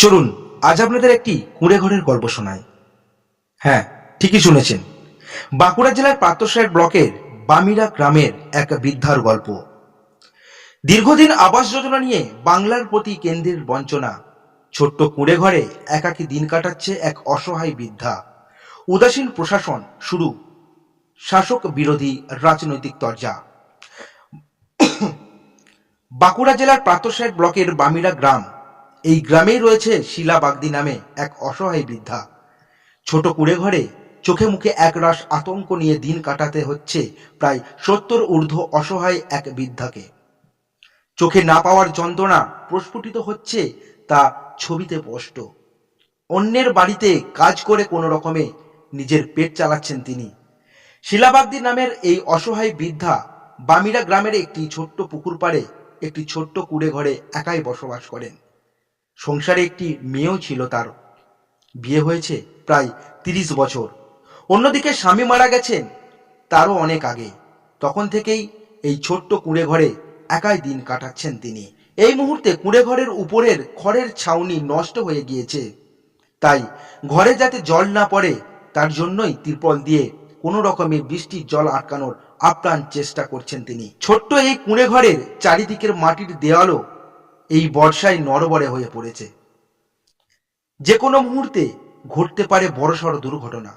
চলুন, আজ আপনাদের একটি কুঁড়ে ঘরের গল্প শোনাই। হ্যাঁ ঠিকই শুনেছেন। বাঁকুড়া জেলার পাত্রসাহের ব্লকের বামিরা গ্রামের এক বৃদ্ধার গল্প। দীর্ঘদিন আবাস যোজনা নিয়ে বাংলার প্রতি কেন্দ্রের বঞ্চনা, ছোট্ট কুঁড়ে ঘরে একাকী দিন কাটাচ্ছে এক অসহায় বৃদ্ধা। উদাসীন প্রশাসন শুরু, শাসক বিরোধী রাজনৈতিক তরজা। বাঁকুড়া জেলার প্রাতসাহেব ব্লকের বামিরা গ্রাম এই গ্রামেই রয়েছে শিলা বাগদি নামে এক অসহায় বৃদ্ধা। ছোট কুড়ে ঘরে চোখে মুখে একরাশ আতঙ্ক নিয়ে দিন কাটাতে হচ্ছে প্রায় সত্তর ঊর্ধ্ব অসহায় এক বৃদ্ধাকে। চোখে না পাওয়ার যন্ত্রণা প্রস্ফুটিত হচ্ছে তা ছবিতে স্পষ্ট। অন্যের বাড়িতে কাজ করে কোনো রকমে নিজের পেট চালাচ্ছেন তিনি। শিলাবাগদি নামের এই অসহায় বৃদ্ধা বামিরা গ্রামের একটি ছোট্ট পুকুর পাড়ে একটি ছোট্ট কুড়ে ঘরে একাই বসবাস করেন। সংসারে একটি মেয়েও ছিল তার। বিয়ে হয়েছে প্রায় তিরিশ বছর। অন্যদিকে স্বামী মারা গেছেন তারও অনেক আগে। তখন থেকেই এই ছোট্ট কুঁড়ে ঘরে একাই দিন কাটাচ্ছেন তিনি। এই মুহূর্তে কুঁড়ে ঘরের উপরের খড়ের ছাউনি নষ্ট হয়ে গিয়েছে। তাই ঘরে যাতে জল না পড়ে, তার জন্যই তিরপল দিয়ে কোনো রকমে বৃষ্টির জল আটকানোর আপ্রাণ চেষ্টা করছেন তিনি। ছোট্ট এই কুঁড়ে ঘরের চারিদিকের মাটির দেওয়ালও এই বর্ষায় নরবরে হয়ে পড়েছে। যে কোনো মুহূর্তে ঘটতে পারে বড়সড় দুর্ঘটনা।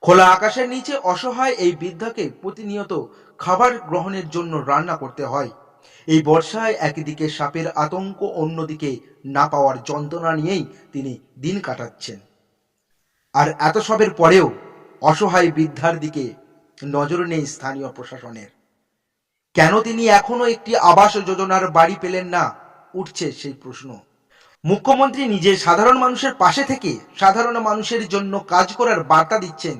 খোলা আকাশের নিচে অসহায় এই বৃদ্ধাকে প্রতিনিয়ত খাবার গ্রহণের জন্য রান্না করতে হয়। এই বর্ষায় একদিকে সাপের আতঙ্ক, অন্যদিকে না পাওয়ার যন্ত্রণা নিয়েই তিনি দিন কাটাচ্ছেন। আর এত সবের পরেও অসহায় বৃদ্ধার দিকে নজর নেই স্থানীয় প্রশাসনের। কেন তিনি এখনও একটি আবাস যোজনার বাড়ি পেলেন না? উঠছে সেই প্রশ্ন। মুখ্যমন্ত্রী নিজে সাধারণ মানুষের পাশে থেকে সাধারণ মানুষের জন্য কাজ করার বার্তা দিচ্ছেন।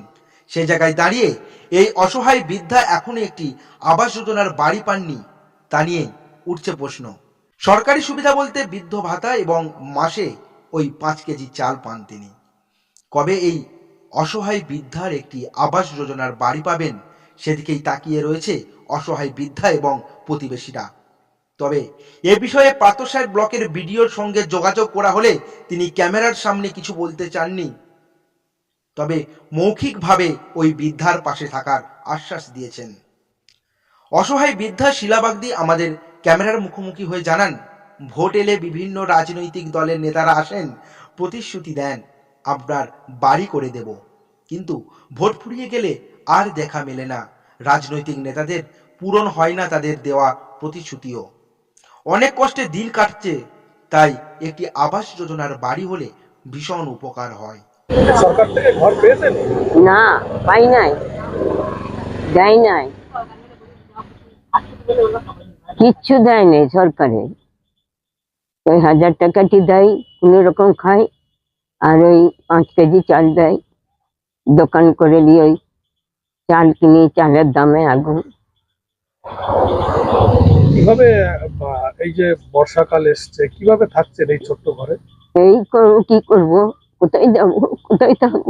সে জায়গায় দাঁড়িয়ে এই অসহায় বৃদ্ধা এখনও একটি আবাস যোজনার বাড়ি পাননি, তা নিয়ে উঠছে প্রশ্ন। সরকারি সুবিধা বলতে বৃদ্ধ ভাতা এবং মাসে ওই পাঁচ কেজি চাল পান তিনি। কবে এই অসহায় বৃদ্ধার একটি আবাস যোজনার বাড়ি পাবেন, সেদিকেই তাকিয়ে রয়েছে অসহায় বৃদ্ধা এবং প্রতিবেশীরা। তবে এ বিষয়ে পাত্রসাহেব ব্লকের বিডিওর সঙ্গে যোগাযোগ করা হলে তিনি ক্যামেরার সামনে কিছু বলতে চাননি। তবে মৌখিকভাবে ওই বৃদ্ধার পাশে থাকার আশ্বাস দিয়েছেন। অসহায় বৃদ্ধা শিলাবাগদি আমাদের ক্যামেরার মুখোমুখি হয়ে জানান, ভোট এলে বিভিন্ন রাজনৈতিক দলের নেতারা আসেন, প্রতিশ্রুতি দেন, আপনার বাড়ি করে দেব। কিন্তু ভোট ফুরিয়ে গেলে আর দেখা মেলে না। রাজনৈতিক নেতাদের পূরণ হয় না তাদের দেওয়া প্রতিশ্রুতিও। অনেক কষ্টে দিন কাটছে তাই একটি আবাস যোজনার বাড়ি হলে ভীষণ উপকার হয়। সরকার থেকে ঘর পেয়েছেন? না পাই নাই। দেয় নাই। কিচ্ছু দেয় নাই সরকারে। ওই হাজার টাকাটি দেয় কোনো রকম খায় আর ওই পাঁচ কেজি চাল দেয়। দোকান করে নিয়ে ওই চাল কিনি চালের দামে আগুন। কীভাবে এই যে বর্ষাকাল এসছে কীভাবে থাকছেন এই ছোট্ট ঘরে? এই করব কি করব? কোথায় যাব? কোথায় থাকব?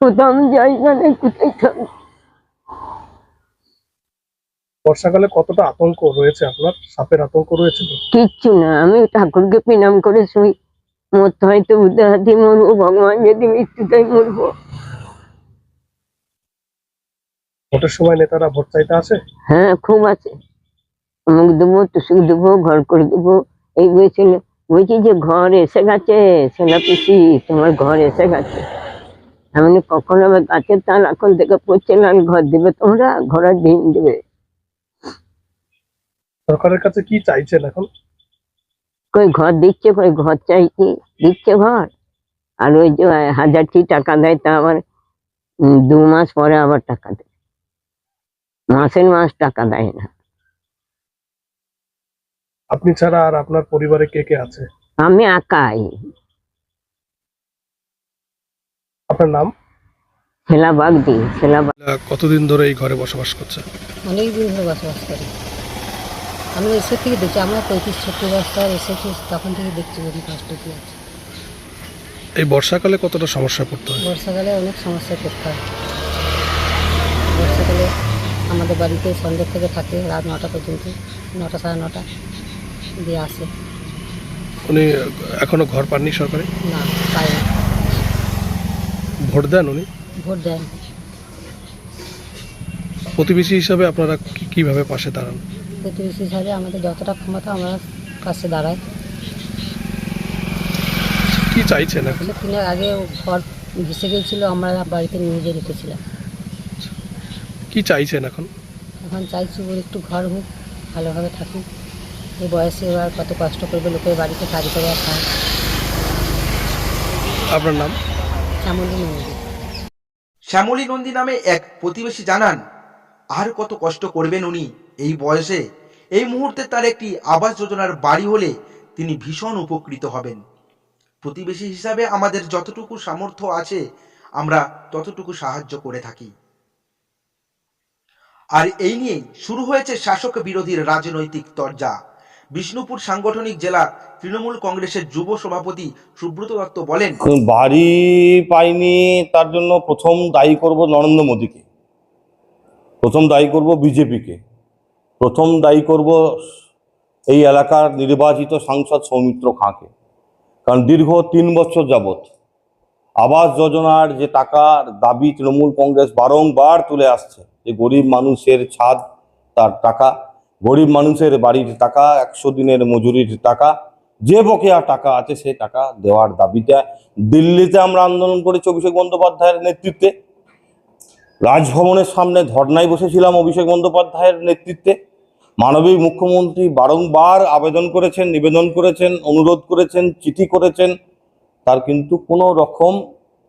কোথাও জায়গা নেই কোথায় থাকব? বর্ষাকালে কতটা আতঙ্ক রয়েছে আপনার? সাপের আতঙ্ক রয়েছে কিচ্ছু না আমি ঠাকুরকে প্রণাম করে শুই। মরতে হয়তো উদাহাতি মরবো ভগবান যদি মৃত্যুটাই মরবো। ভোটের সময় নেতারা ভোট চাইতে আসে? হ্যাঁ খুব আছে। অমুক দেবো টুসুক দেবো ঘর করে দেবো। এই বলছিল বলছি যে ঘর এসে গেছে সেনা পিসি তোমার ঘর এসে গেছে। আমি কখন আমার গাছের তাল এখন থেকে পড়ছে না ঘর দেবে তোমরা ঘরের দিন দেবে। সরকারের কাছে কি চাইছেন এখন? কই ঘর দিচ্ছে কই ঘর চাইছি? দিচ্ছে ঘর। আর ওই যে হাজারটি টাকা দেয় তা আবার দু মাস পরে আবার টাকা দেয়। মাসের মাস টাকা দেয় না। আপনি ছাড়া আর আপনার পরিবারে কে কে আছে? আমি একাই। আপনার নাম? ছেলা বাগ দিই ছেলা কতদিন ধরে এই ঘরে বসবাস করছেন? অনেক দিন ধরে বসবাস করি। আমি এসে থেকে দেখছি আমরা পঁয়ত্রিশ ছত্রিশ বছর এসেছি তখন থেকে দেখছি ওরই কষ্ট কি আছে। এই বর্ষাকালে কতটা সমস্যা পড়তে হয়? বর্ষাকালে অনেক সমস্যা পড়তে হয়। বর্ষাকালে আমাদের বাড়িতে সন্ধ্যে থেকে থাকে রাত নটা পর্যন্ত নটা সাড়ে নটা। দিয়ে আসে। উনি এখনও ঘর পাননি সরকারে? না পায় ভোট দেন উনি? ভোট দেন। প্রতিবেশী হিসাবে আপনারা কি- কীভাবে পাশে দাঁড়ান? প্রতিবেশী হিসাবে আমাদের যতটা ক্ষমতা আমরা কাছে দাঁড়াই। কি চাইছেন এখন? বছর তিনের আগে ঘর ভেসে গিয়েছিল আমরা বাড়িতে নিয়ে যেয়ে রেখেছিলাম। কি চাইছেন এখন? এখন চাইছি ওর একটু ঘর হোক ভালোভাবে থাকুক। এই বয়সে এবার কত কষ্ট করবে লোকের বাড়িতে কাজ করে আর খায়। আপনার নাম? চামুন্ডি মন্দির শ্যামলী নন্দী নামে এক প্রতিবেশী জানান আর কত কষ্ট করবেন উনি এই বয়সে? এই মুহূর্তে তার একটি আবাস যোজনার বাড়ি হলে তিনি ভীষণ উপকৃত হবেন। প্রতিবেশী হিসাবে আমাদের যতটুকু সামর্থ্য আছে আমরা ততটুকু সাহায্য করে থাকি। আর এই নিয়েই শুরু হয়েছে শাসক বিরোধীর রাজনৈতিক তরজা। বিষ্ণুপুর সাংগঠনিক জেলা তৃণমূল কংগ্রেসের যুব সভাপতি সুব্রত দত্ত বলেন বাড়ি পাইনি, তার জন্য প্রথম দায়ী করব নরেন্দ্র মোদীকে। প্রথম দায়ী করব বিজেপিকে। প্রথম দায়ী করব এই এলাকার নির্বাচিত সাংসদ সৌমিত্র খাঁকে। কারণ দীর্ঘ তিন বছর যাবৎ আবাস যোজনার যে টাকার দাবি তৃণমূল কংগ্রেস বারংবার তুলে আসছে, যে গরিব মানুষের ছাদ, তার টাকা গরিব মানুষের বাড়ির টাকা, একশো দিনের মজুরির টাকা, যে বকেয়া টাকা আছে সে টাকা দেওয়ার দাবিতে দিল্লিতে আমরা আন্দোলন করেছি অভিষেক বন্দ্যোপাধ্যায়ের নেতৃত্বে। রাজভবনের সামনে ধর্নায় বসেছিলাম অভিষেক বন্দ্যোপাধ্যায়ের নেতৃত্বে। মানবিক মুখ্যমন্ত্রী বারংবার আবেদন করেছেন, নিবেদন করেছেন, অনুরোধ করেছেন, চিঠি করেছেন। তার কিন্তু কোনো রকম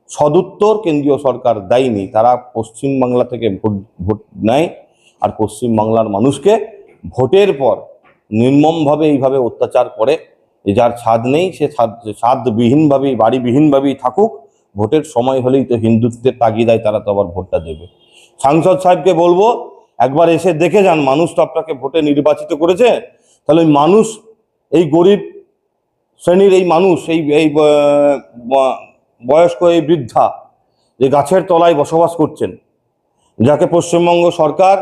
সদুত্তর কেন্দ্রীয় সরকার দেয়নি। তারা পশ্চিমবাংলা থেকে ভোট ভোট নেয় আর পশ্চিমবাংলার মানুষকে ভোটের পর নির্মমভাবে এইভাবে অত্যাচার করে যার ছাদ নেই, সে ছাদ ছাদবিহীনভাবেই বাড়িবিহীনভাবেই থাকুক, ভোটের সময় হলেই তো হিন্দুত্বের তাগিদায় তারা তো আবার ভোটটা দেবে। সাংসদ সাহেবকে বলব, একবার এসে দেখে যান, মানুষ তো আপনাকে ভোটে নির্বাচিত করেছে, তাহলে মানুষ, এই গরিব শ্রেণির এই মানুষ, এই এই বয়স্ক এই বৃদ্ধা যে গাছের তলায় বসবাস করছেন, যাকে পশ্চিমবঙ্গ সরকার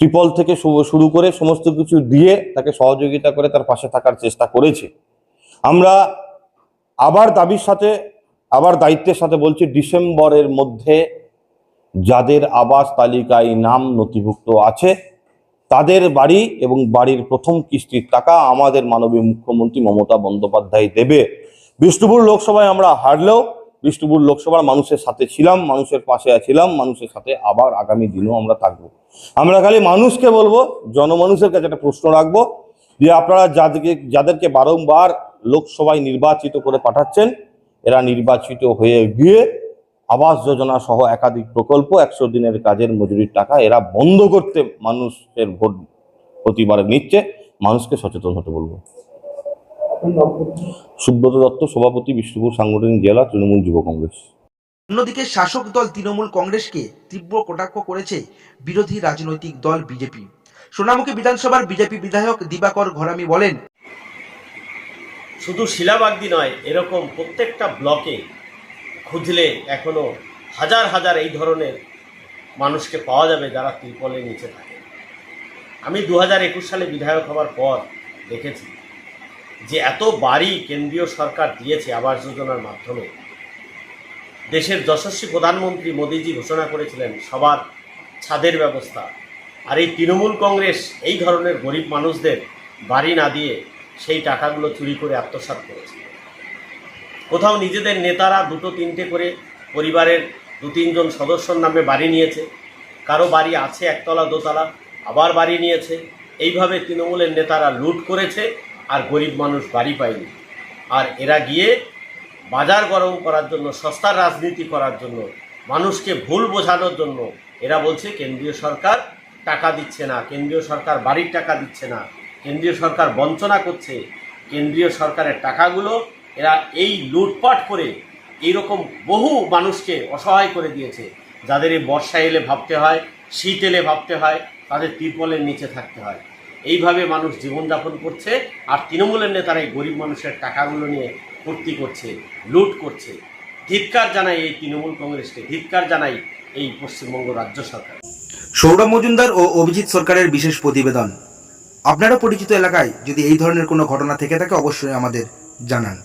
ত্রিপল থেকে শুরু করে সমস্ত কিছু দিয়ে তাকে সহযোগিতা করে তার পাশে থাকার চেষ্টা করেছে। আমরা আবার দাবির সাথে, আবার দায়িত্বের সাথে বলছি, ডিসেম্বরের মধ্যে যাদের আবাস তালিকায় নাম নথিভুক্ত আছে, তাদের বাড়ি এবং বাড়ির প্রথম কিস্তির টাকা আমাদের মাননীয় মুখ্যমন্ত্রী মমতা বন্দ্যোপাধ্যায় দেবে। বিষ্ণুপুর লোকসভায় আমরা হারলেও বিষ্ণুপুর লোকসভার মানুষের সাথে ছিলাম, মানুষের পাশে ছিলাম, মানুষের সাথে আবার আগামী দিনেও আমরা থাকব। আমরা খালি মানুষকে বলব, জনমানুষের কাছে একটা প্রশ্ন রাখব, যে আপনারা যাদেরকে যাদেরকে বারংবার লোকসভায় নির্বাচিত করে পাঠাচ্ছেন, এরা নির্বাচিত হয়ে গিয়ে আবাস যোজনা সহ একাধিক প্রকল্প, একশো দিনের কাজের মজুরির টাকা এরা বন্ধ করতে মানুষের ভোট প্রতিবারে নিচ্ছে, মানুষকে সচেতন হতে বলব। সুব্রত দত্ত সভাপতি বিষ্ণুপুর সাংগঠনিক জেলা তৃণমূল যুব কংগ্রেস। অন্যদিকে শাসক দল তৃণমূল কংগ্রেসকে তীব্র কটাক্ষ করেছে বিরোধী রাজনৈতিক দল বিজেপি। সোনামুখী বিধানসভার বিজেপি বিধায়ক দিবাকর ঘরামি বলেন শুধু শিলাবাগদি নয় এরকম প্রত্যেকটা ব্লকে খুঁজলে এখনও হাজার হাজার এই ধরনের মানুষকে পাওয়া যাবে যারা ত্রিপলের নিচে থাকে। আমি দু হাজার একুশ সালে বিধায়ক হওয়ার পর দেখেছি যে এত বাড়ি কেন্দ্রীয় সরকার দিয়েছে আবাস যোজনার মাধ্যমে। দেশের যশস্বী প্রধানমন্ত্রী মোদীজি ঘোষণা করেছিলেন, সবার ছাদের ব্যবস্থা। আর এই তৃণমূল কংগ্রেস এই ধরনের গরিব মানুষদের বাড়ি না দিয়ে সেই টাকাগুলো চুরি করে আত্মসাৎ করেছে। কোথাও নিজেদের নেতারা দুটো তিনটে করে পরিবারের দু তিনজন সদস্যর নামে বাড়ি নিয়েছে। কারও বাড়ি আছে একতলা দোতলা, আবার বাড়ি নিয়েছে। এইভাবে তৃণমূলের নেতারা লুট করেছে আর গরিব মানুষ বাড়ি পায়নি। আর এরা গিয়ে বাজার গরম করার জন্য, সস্তার রাজনীতি করার জন্য, মানুষকে ভুল বোঝানোর জন্য এরা বলছে, কেন্দ্রীয় সরকার টাকা দিচ্ছে না, কেন্দ্রীয় সরকার বাড়ির টাকা দিচ্ছে না, কেন্দ্রীয় সরকার বঞ্চনা করছে, কেন্দ্রীয় সরকারের টাকাগুলো এরা এই লুটপাট করে এইরকম বহু মানুষকে অসহায় করে দিয়েছে। যাদের এই বর্ষা এলে ভাবতে হয়, শীত এলে ভাবতে হয়, তাদের তিরপলের নিচে থাকতে হয়। এইভাবে মানুষ জীবনযাপন করছে আর তৃণমূলের নেতারা এই গরিব মানুষের টাকাগুলো নিয়ে ভর্তি করছে, লুট করছে। ধিৎকার জানাই এই তৃণমূল কংগ্রেসকে, ধিৎকার জানাই এই পশ্চিমবঙ্গ রাজ্য সরকার। সৌরভ মজুমদার ও অভিজিৎ সরকারের বিশেষ প্রতিবেদন। আপনারও পরিচিত এলাকায় যদি এই ধরনের কোনো ঘটনা থেকে থাকে, অবশ্যই আমাদের জানান।